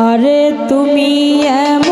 আরে তুমি এম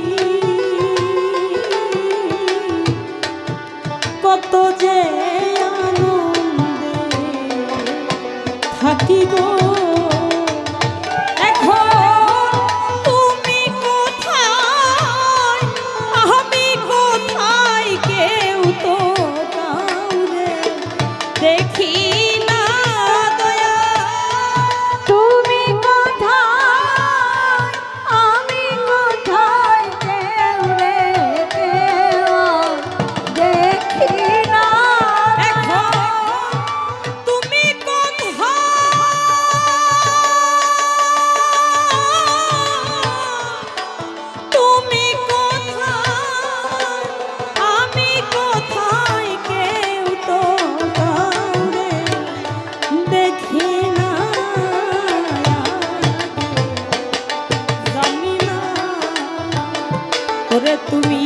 ওরে তুমি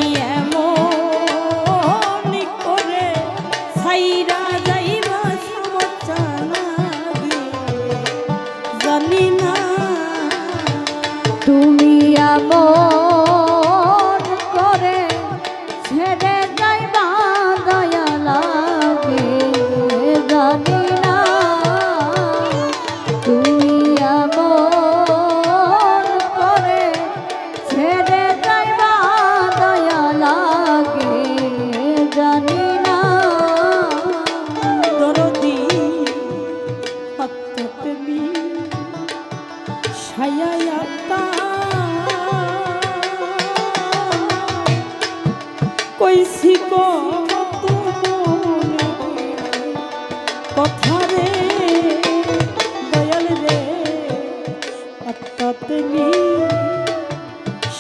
সতনি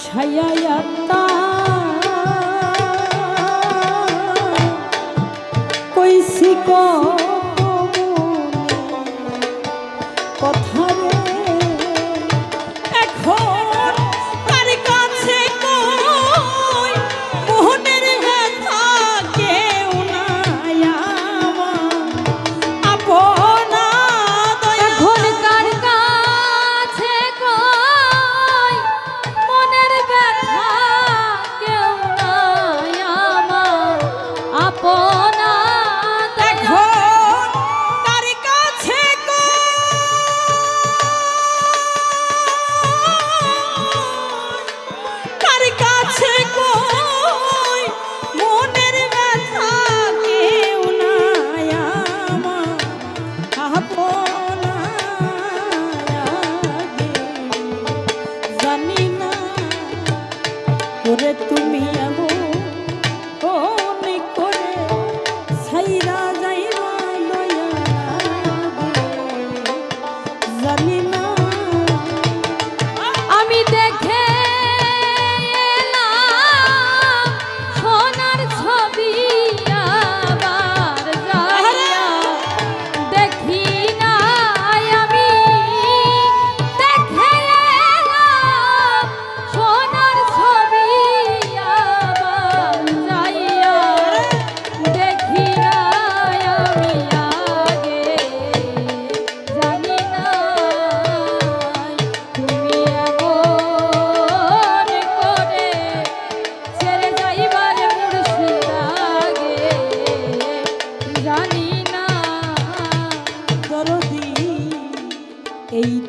সায়ায়াতা কইসি কর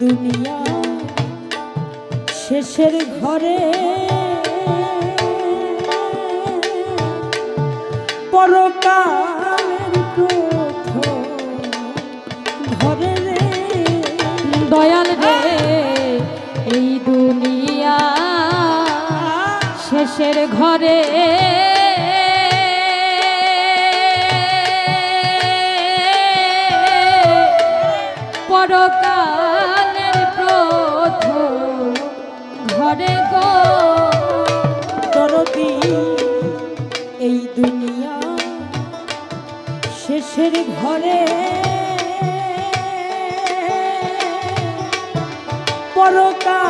দুনিয়া শেষের ঘরে। পরকালের প্রথম ঘরে দয়াল রে এই দুনিয়া শেষের ঘরে। পরকাল অন্ধকার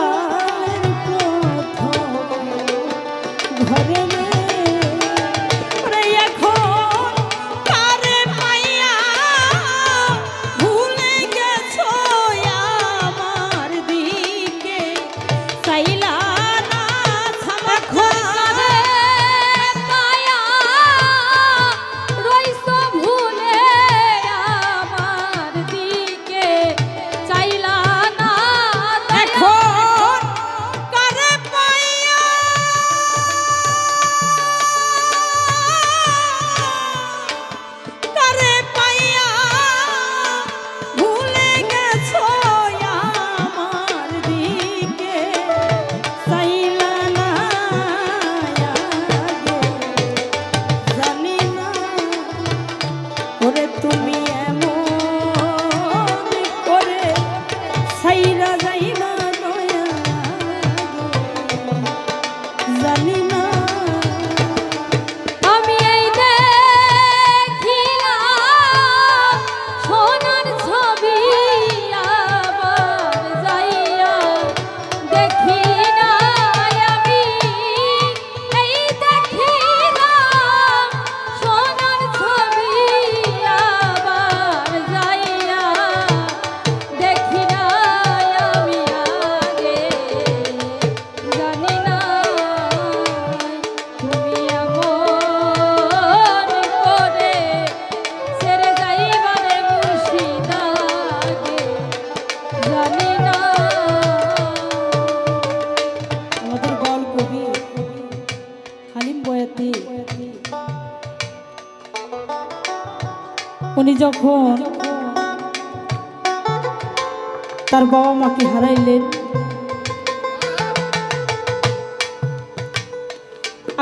তার বাবা মাকে হারাইলেন?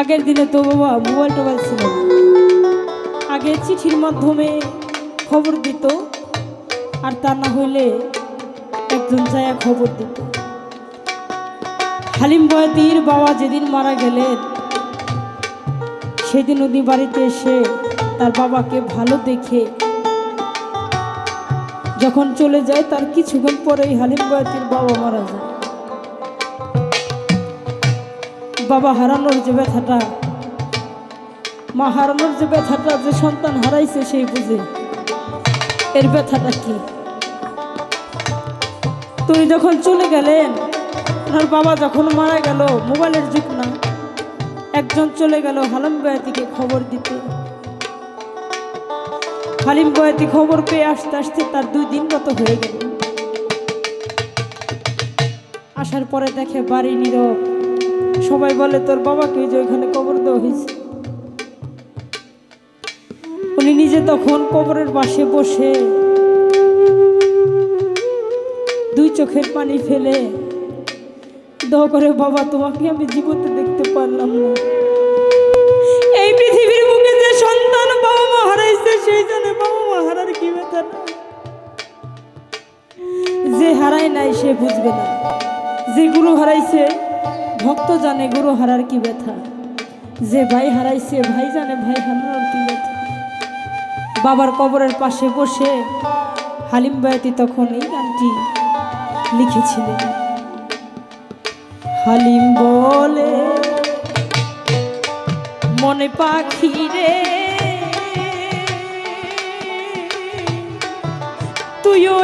আগের দিনে তো বাবা মোবাইল টোবাইল ছিল আগে চিঠির মাধ্যমে খবর দিত, আর তা না হইলে একজন যায় খবর দিত। হালিম বয়তির বাবা যেদিন মারা গেলেন, সেদিন উনি বাড়িতে এসে তার বাবাকে ভালো দেখে যখন চলে যায়, তার কিছুক্ষণ পরেই হালিম বয়াতির বাবা মারা যায়। বাবা হারানোর যে ব্যথাটা, মা হারানোর যে ব্যথাটা, যে সন্তান হারাইছে সেই বুঝে। এর ব্যথাটা কি? তুমি যখন চলে গেলেন, ওনার বাবা যখন মারা গেল, মোবাইলের যুগ না, একজন চলে গেল হালিম বয়াতিকে খবর দিতে। হালিম বয়াতি খবর পেয়ে আসতে আসতে তার দুই দিন মতো হয়ে গেল। আসার পরে দেখে বাড়ি নীরব সবাই বলে, তোর বাবাকে যে ওইখানে কবর দেওয়া হয়েছে। উনি নিজে তখন কবরের পাশে বসে দুই চোখের পানি ফেলে দোয়া করে, বাবা, তোমাকে আমি জীবতে দেখতে পারলাম না। এই পৃথিবীর মুখে যে সন্তান বাবা মা হারাইছে, সেই জন্য যে হারায় নাই সে বুঝবে না। যে গুরু হারাইছে, ভক্ত জানে গুরু হারার কি ব্যথা। যে ভাই হারাইছে, ভাই জানে ভাই হারানোর কি ব্যথা। বাবার কবরের পাশে বসে হালিম বায়াতি তখন এই গানটি লিখেছিলেন। হালিম বলে, মনে পাখি রে, তুইও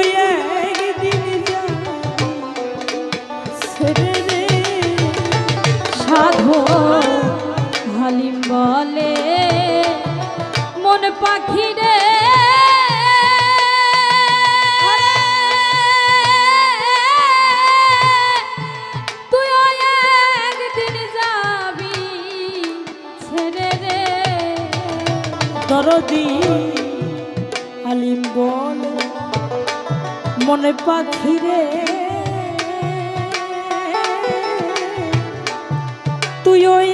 মনে পাখি রে তুই ওই